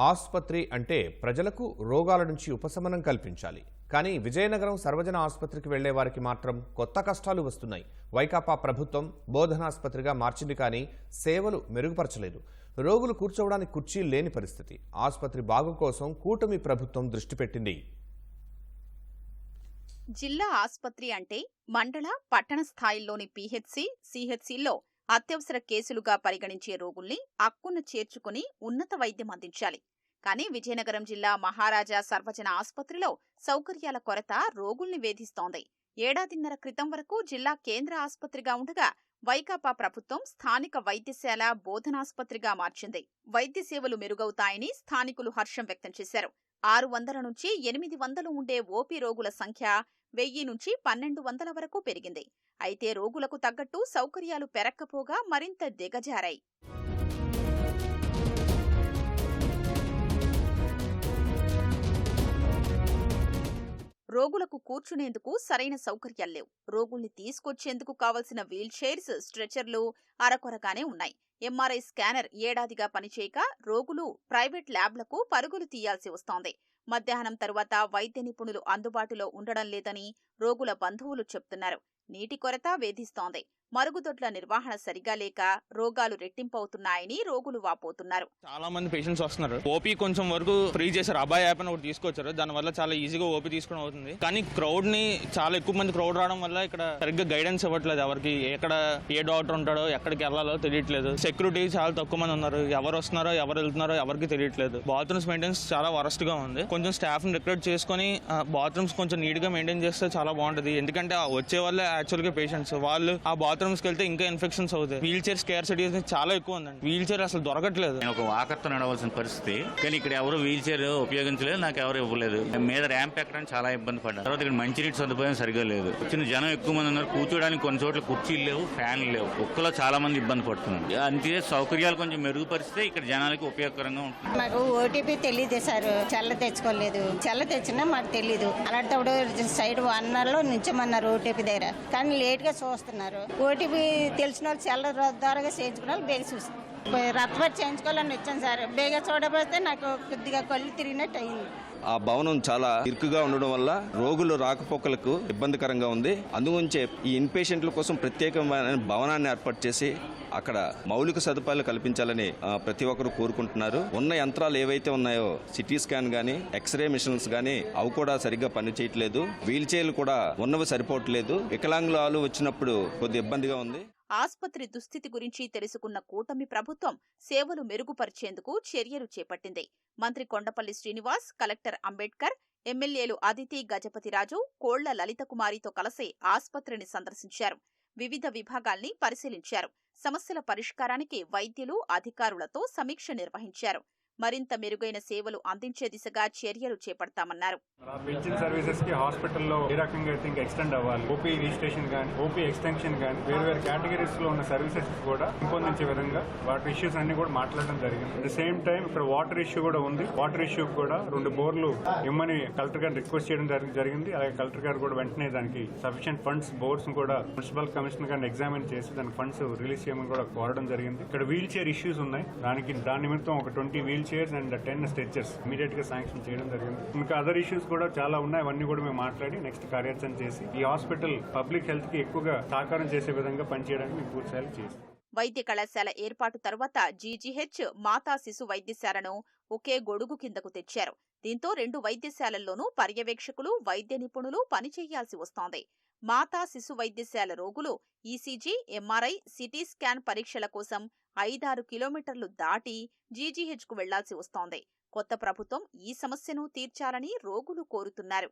ఆసుపత్రి అంటే ప్రజలకు రోగాల నుంచి ఉపశమనం కల్పించాలి. కానీ విజయనగరం సర్వజన ఆసుపత్రికి వెళ్ళే వారికి మాత్రం కొత్త కష్టాలు వస్తున్నాయి. వైకాపా ప్రభుత్వం బోధనాసుపత్రిగా మార్చింది కానీ సేవలు మెరుగుపరచలేదు. రోగులు కూర్చోవడానికి కుర్చీ లేని పరిస్థితి. ఆసుపత్రి బాగు కోసం కూటమి ప్రభుత్వం దృష్టి పెట్టింది. జిల్లా ఆసుపత్రి అంటే మండల పట్టణ స్థాయిల్లోని పీహెచ్సి సిహెచ్సిల్లో అత్యవసర కేసులుగా పరిగణించే రోగుల్ని అక్కున చేర్చుకుని ఉన్నత వైద్యం అందించాలి. కానీ విజయనగరం జిల్లా మహారాజా సర్వజన ఆసుపత్రిలో సౌకర్యాల కొరత రోగుల్ని వేధిస్తోంది. ఏడాదిన్నర క్రితం వరకు జిల్లా కేంద్ర ఆసుపత్రిగా ఉండగా వైకాపా ప్రభుత్వం స్థానిక వైద్యశాల బోధనాసుపత్రిగా మార్చింది. వైద్య సేవలు మెరుగవుతాయని స్థానికులు హర్షం వ్యక్తం చేశారు. ఆరు వందల నుంచి ఎనిమిది వందలు ఉండే ఓపీ రోగుల సంఖ్య వెయ్యి నుంచి పన్నెండు వందల వరకు పెరిగింది. అయితే రోగులకు తగ్గట్టు సౌకర్యాలు పెరక్కపోగా మరింత దిగజారాయి. రోగులకు కూర్చునేందుకు సరైన సౌకర్యాలు లేవు. రోగుల్ని తీసుకొచ్చేందుకు కావలసిన వీల్ చైర్స్ స్ట్రెచర్లు అరకొరగానే ఉన్నాయి. ఎంఆర్ఐ స్కానర్ ఏడాదిగా పనిచేయక రోగులు ప్రైవేట్ ల్యాబ్లకు పరుగులు తీయాల్సి వస్తోంది. మధ్యాహ్నం తరువాత వైద్య నిపుణులు అందుబాటులో ఉండడం లేదని రోగుల బంధువులు చెప్తున్నారు. నీటి కొరత వేధిస్తోంది. మరుగుదొడ్ల నిర్వహణ సరిగా లేక రోగాలు రెట్టింపవుతున్నాయని రోగులు వాపోతున్నారు. చాలా మంది పేషెంట్స్ వస్తున్నారు. ఓపీ కొంచెం వరకు ఫ్రీ చేశారు. అబ్బాయి యాప్ అని ఒకటి తీసుకొచ్చారు. దాని వల్ల చాలా ఈజీగా ఓపీ తీసుకోవడం అవుతుంది. కానీ క్రౌడ్ని చాలా ఎక్కువ మంది క్రౌడ్ రావడం వల్ల ఇక్కడ సరిగ్గా గైడెన్స్ ఇవ్వట్లేదు ఎవరికి. ఎక్కడ ఏ డాక్టర్ ఉంటాడో ఎక్కడికి వెళ్ళాలో తెలియట్లేదు. సెక్యూరిటీ చాలా తక్కువ మంది ఉన్నారు. ఎవరు వస్తున్నారో ఎవరు వెళ్తున్నారో ఎవరికి తెలియట్లేదు. బాత్రూమ్స్ మెయింటెన్స్ చాలా వరస్ట్గా ఉంది. కొంచెం స్టాఫ్ని రిక్రూట్ చేసుకొని బాత్రూమ్స్ కొంచెం నీట్గా మెయింటైన్ చేస్తే చాలా బాగుంటది. ఎందుకంటే ఆ వచ్చే వాళ్ళే యాక్చువల్గా పేషెంట్స్ వాళ్ళు ఆ బాత్రూమ్స్ కి వెళ్తే ఇంకా ఇన్ఫెక్షన్స్ అవుతాయి. వీల్ చైర్ స్కేర్ సిటీ చాలా ఎక్కువ ఉందండి. వీల్ చైర్ అసలు దొరకట్లేదు. నేను ఒక వాకర్తో నడవలసిన పరిస్థితి. కానీ ఇక్కడ ఎవరు వీల్ చైర్ ఉపయోగించలేదు నాకు ఎవరు ఇవ్వలేదు. మీద ర్యాంప్ ఎక్కడానికి చాలా ఇబ్బంది పడ్డాను తర్వాత ఇక్కడ మంచినీటి సదుపాయం సరిగా లేదు. వచ్చిన జనం ఎక్కువ మంది ఉన్నారు. కూర్చోడానికి కొన్ని చోట్ల కుర్చీలు లేవు ఫ్యాన్లు లేవు. ఒక్కలో చాలా మంది ఇబ్బంది పడుతున్నారు. అంతే సౌకర్యాలు కొంచెం మెరుగుపరిస్తే ఇక్కడ జనాలకి ఉపయోగకరంగా ఉంటుంది. మాకు ఓటీపీ తెలియదు సార్. చెల్ల తెచ్చుకోలేదు. చెల్ల తెచ్చినా మాకు తెలీదు. అలాంటప్పుడు సైడ్ వన్లో నుంచోమన్నారు ఓటీపీ దగ్గర. కానీ లేట్గా చూస్తున్నారు. ఓటీపీ తెలిసిన వాళ్ళు సెల్ ద్వారాగా చేయించుకున్న వాళ్ళు బేగ చూసి రక్తపట్టి చేయించుకోవాలని వచ్చాను సార్. బేగ చూడబోతే నాకు కొద్దిగా కళ్ళు తిరిగినట్టు అయింది. ఆ భవనం చాలా ఇరుకుగా ఉండడం వల్ల రోగులు రాకపోకలకు ఇబ్బందికరంగా ఉంది. అందుగురించే ఈ ఇన్పేషెంట్ల కోసం ప్రత్యేకమైన భవనాన్ని ఏర్పాటు చేసి అక్కడ మౌలిక సదుపాయాలు కల్పించాలని ప్రతి ఒక్కరు కోరుకుంటున్నారు. ఉన్న యంత్రాలు ఏవైతే ఉన్నాయో సిటీ స్కాన్ కానీ ఎక్స్రే మిషన్స్ కానీ అవి కూడా సరిగ్గా పనిచేయట్లేదు. వీల్ చైర్లు కూడా ఉన్నవి సరిపోవట్లేదు. వికలాంగులు వచ్చినప్పుడు కొద్ది ఇబ్బందిగా ఉంది. ఆసుపత్రి దుస్థితి గురించి తెలుసుకున్న కూటమి ప్రభుత్వం సేవలు మెరుగుపరిచేందుకు చర్యలు చేపట్టింది. మంత్రి కొండపల్లి శ్రీనివాస్ కలెక్టర్ అంబేద్కర్ ఎమ్మెల్యేలు అదితి గజపతిరాజు కోళ్ళ లలితకుమారితో కలిసి ఆస్పత్రిని సందర్శించారు. వివిధ విభాగాల్ని పరిశీలించారు. సమస్యల పరిష్కారానికి వైద్యులు అధికారులతో సమీక్ష నిర్వహించారు. మరింత మెరుగైన సేవలు అందించే దిశగా చర్యలు చేపడతామన్నారు. పెన్షన్ సర్వీసెస్కి హాస్పిటల్లో ఏ రకంగా అయితే ఎక్స్టెండ్ అవ్వాలి. ఓపీ రిజిస్ట్రేషన్ కానీ ఓపీ ఎక్స్టెన్షన్ కానీ వేరు వేరు కేటగిరీస్లో ఉన్న సర్వీసెస్ కూడా పెంపొందించే విధంగా వాటి ఇష్యూస్ అన్ని కూడా మాట్లాడడం జరిగింది. అట్ ద సేమ్ టైం ఇక్కడ వాటర్ ఇష్యూ కూడా ఉంది. వాటర్ ఇష్యూ కూడా రెండు బోర్లు ఇమ్మని కలెక్టర్ గారిని రిక్వెస్ట్ చేయడం జరిగింది. అలాగే కలెక్టర్ గారు కూడా వెంటనే దానికి సఫిషియెంట్ ఫండ్స్ బోర్డ్స్ కూడా మున్సిపల్ కమిషనర్ గారిని ఎగ్జామిన్ చేసి దానికి ఫండ్స్ రిలీజ్ చేయమని కూడా కోరడం జరిగింది. ఇక్కడ వీల్ చైర్ ఇష్యూస్ ఉన్నాయి. దానికి దాని నిమిత్తం ఒక twenty wheel chairs and ten stretchers ఇమీడియట్గా శాంక్షన్ చేయడం జరిగింది. ఇంకా అదర్ ఇష్యూస్ కూడా చాలా ఉన్నాయి. అవన్నీ కూడా మేము మాట్లాడి నెక్స్ట్ కార్యాచరణ చేసి ఈ హాస్పిటల్ పబ్లిక్ హెల్త్కి ఎక్కువగా సహకారం చేసే విధంగా పనిచేయడానికి మేము పూర్తి చేస్తాం. వైద్య కళాశాల ఏర్పాటు తర్వాత జీజీహెచ్ మాతా శిశు వైద్యశాలను ఒకే గొడుగు కిందకు తెచ్చారు. దీంతో రెండు వైద్యశాలల్లోనూ పర్యవేక్షకులు వైద్య నిపుణులు పనిచేయాల్సి వస్తోంది. మాతా శిశు వైద్యశాల రోగులు ఈసీజీ ఎంఆర్ఐ సిటీ స్కాన్ పరీక్షల కోసం ఐదారు కిలోమీటర్లు దాటి జీజీహెచ్కు వెళ్ళాల్సి వస్తోంది. కొత్త ప్రభుత్వం ఈ సమస్యను తీర్చాలని రోగులు కోరుతున్నారు.